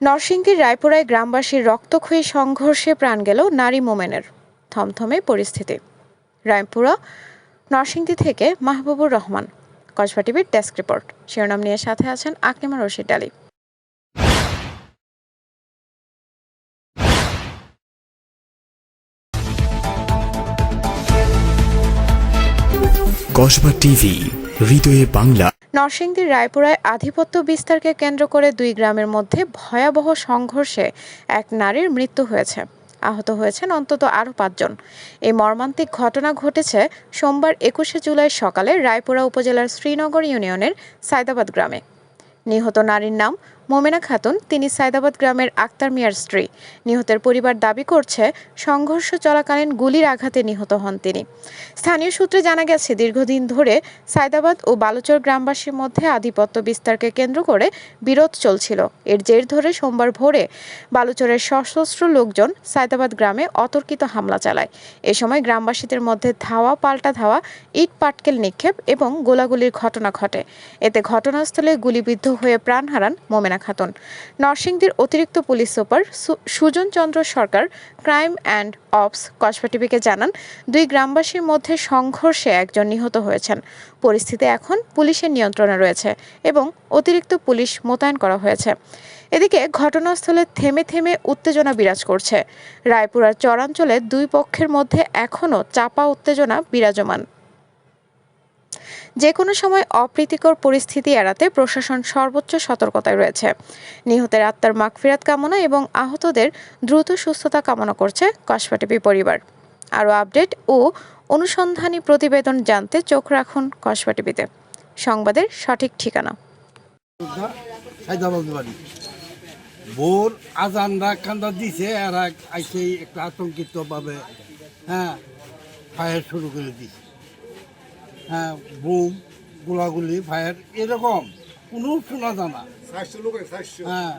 নরসিংদীর রায়পুরায় গ্রামবাসীর রক্তক্ষয়ী সংঘর্ষে প্রাণ গেল নারী মোমেনের থমথমে পরিস্থিতি। রায়পুরা, নরসিংদী থেকে মাহবুবুর রহমান, কসবা টিভির ডেস্ক রিপোর্ট। শিরোনাম নিয়ে সাথে আছেন আকলিমা রশিদ আলী। কসবা টিভি, হৃদয়ে বাংলা। নরসিংদীর রায়পুরায় আধিপত্য বিস্তারকে কেন্দ্র করে দুই গ্রামের মধ্যে ভয়াবহ সংঘর্ষে এক নারীর মৃত্যু হয়েছে। আহত হয়েছেন অন্তত আরও পাঁচজন। এই মর্মান্তিক ঘটনা ঘটেছে সোমবার একুশে জুলাই সকালে রায়পুরা উপজেলার শ্রীনগর ইউনিয়নের সায়দাবাদ গ্রামে। নিহত নারীর নাম মোমেনা খাতুন, তিনি সায়দাবাদ গ্রামের আক্তার মিয়ার স্ত্রী। নিহতের পরিবার দাবি করছে, সংঘর্ষ চলাকালীন গুলির আঘাতে নিহত হন তিনি। স্থানীয় সূত্রে জানা গেছে, দীর্ঘদিন ধরে সায়দাবাদ ও বালুচর গ্রামবাসীর মধ্যে আধিপত্য বিস্তারকে কেন্দ্র করে বিরোধ চলছিল। এর জের ধরে সোমবার ভোরে বালুচরের সশস্ত্র লোকজন সায়দাবাদ গ্রামে অতর্কিত হামলা চালায়। এ সময় গ্রামবাসীদের মধ্যে ধাওয়া, পাল্টা ধাওয়া, ইট পাটকেল নিক্ষেপ এবং গোলাগুলির ঘটনা ঘটে। এতে ঘটনাস্থলে গুলিবিদ্ধ হয়ে প্রাণ হারান মোমেনা খাতুন। নরসিংদীর অতিরিক্ত police super Sujan Chandra Sarkar crime and ops Kasba টিভিকে জানান, দুই গ্রামবাসীর মধ্যে সংঘর্ষে একজন নিহত হয়েছেন। পরিস্থিতি এখন পুলিশের নিয়ন্ত্রণে রয়েছে এবং অতিরিক্ত পুলিশ মোতায়েন করা হয়েছে। এদিকে ঘটনাস্থলে থেমে থেমে উত্তেজনা বিরাজ করছে। রায়পুরার চরাঞ্চলে দুই পক্ষের মধ্যে এখনও চাপা উত্তেজনা বিরাজমান। যে কোনো সময় অপ্রীতিকর পরিস্থিতি এড়াতে প্রশাসন সর্বোচ্চ সতর্কতায় রয়েছে। নিহতের আত্মার মাগফিরাত কামনা এবং আহতদের দ্রুত সুস্থতা কামনা করছে কসবা টিভি পরিবার। আরও আপডেট ও অনুসন্ধানী প্রতিবেদন জানতে চোখ রাখুন কসবা টিভিতে সংবাদের সঠিক ঠিকানা। ভোর কান্দা দিছে আর আইসে একটা আতঙ্কিত ভাবে হ্যাঁ ফায়ার শুরু করে দিছে। বুম গোলাগুলি ফায়ার এরকম। কোনো শোনা জানা হ্যাঁ।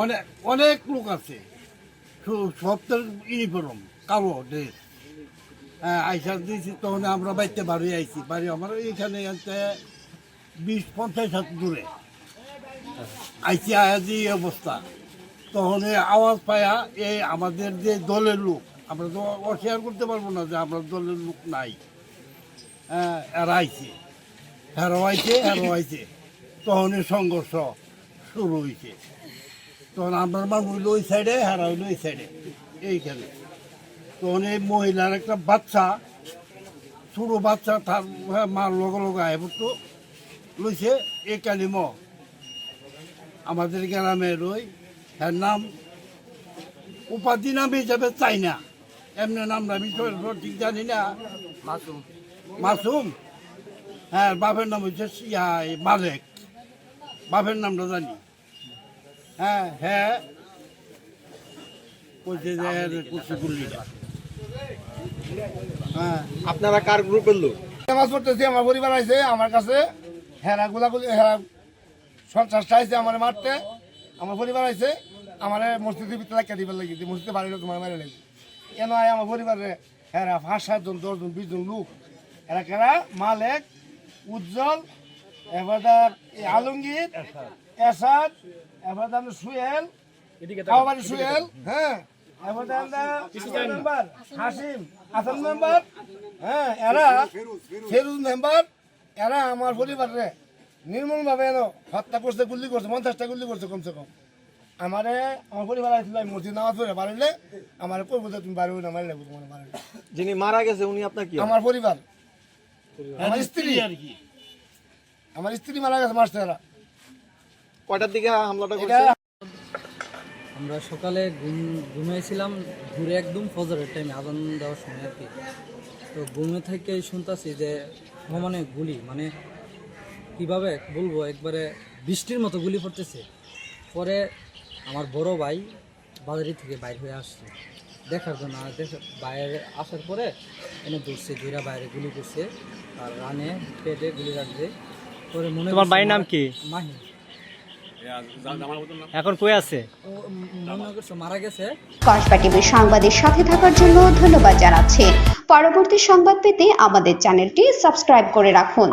অনেক অনেক লোক আছে। তো ইউনিফর্ম কালো ড্রেস। হ্যাঁ আইসা দিয়েছি তখন আমরা বাড়িতে বাড়ি আইছি। বাড়ি আমার এখানে আনতে বিশ পঞ্চাশ হাত দূরে। আইসি আয়া যে এই অবস্থা। তখন এই আওয়াজ পায়া এই আমাদের যে দলের লোক আমরা তো অস্বীকার করতে পারব না যে আমরা দলের লোক নাই। হ্যাঁ এরা আইছে হেরো আইছে হেরো আইছে তখন সংঘর্ষ শুরু হয়েছে তখন আমরা মানুষ হইল ওই সাইডে হেরা হইল ওই সাইডে। এইখানে। তখন এই মহিলার একটা বাচ্চা, ছোটো বাচ্চা, তার মার লগে লগে আয় তো লইছে এ কালিম আমাদের গ্রামের ওই, এর নাম উপাধি নাম হিসাবে চাই না। এমনি নাম আমি ঠিক জানি না। মাসুম। মাসুম? হ্যাঁ বাপের নাম হচ্ছে ইয়া, মালেক। বাপের নামটা জানি। হ্যাঁ হ্যাঁ। কইছে যে এর হ্যাঁ। আপনারা কার গ্রুপের লোক? নামাজ পড়তেছি আমার পরিবার আছে আমার কাছে হেরা গোলাগুলি হেরা সন্ত্রাসটা আছে আমার মারতে। আমার পরিবার আছে আমার মসজিদের ভিতরে লাগিয়ে দিবার লাগি মসজিদে বাড়ির লোক তোমার মারে লাগি। কেন আমার পরিবারে? হেরা পাঁচ সাতজন দশজন বিশজন লোক। এরা কেরা? মালেক উজ্জ্বল এবার আলমগীর এসাদ এবার সুয়েল খাওয়াবাড়ি সুয়েল হ্যাঁ। এবার মেম্বার হাসিম আসাম মেম্বার। হ্যাঁ এরা ফেরুজ মেম্বার। এরা আমার পরিবারে নির্মূল ভাবে এনো হত্যা করছে করছে পঞ্চাশটা গুল্লি করছে কমসে কম। আমারে আমার পরিবার আসছিল আমি মসজিদ নামাজ পড়ে পারিলে আমার তুমি বাড়ি না মারিলে তোমার বাড়ি যিনি মারা গেছে উনি আপনার কি? আমার পরিবার। আমার স্ত্রী। আর কি। আমার স্ত্রী মারা গেছে মারছে এরা কয়টার দিকে হামলাটা করছে? আমরা সকালে ঘুম ঘুমিয়েছিলাম ঘুরে একদম ফজরের টাইমে আজান দেওয়ার সময় আর কি। তো ঘুমে থেকে শুনতাছি যে মানে গুলি মানে কীভাবে বলব একবারে বৃষ্টির মতো গুলি পড়তেছে। পরে আমার বড় ভাই বাজারি থেকে বাইরে হয়ে আসছে। দেখার জন্য আর দেখা বাইরে আসার পরে এনে ধরছে দুইরা বাইরে গুলি করছে আর রানে পেটে গুলি রাখছে পরে মনে তোমার বাড়ির নাম কি? মাহি। এখন কই আছে? মনে মারা গেছে। কসবা টিভির সংবাদের সাথে থাকার জন্য ধন্যবাদ জানাচ্ছি। পরবর্তী সংবাদ পেতে আমাদের চ্যানেলটি সাবস্ক্রাইব করে রাখুন।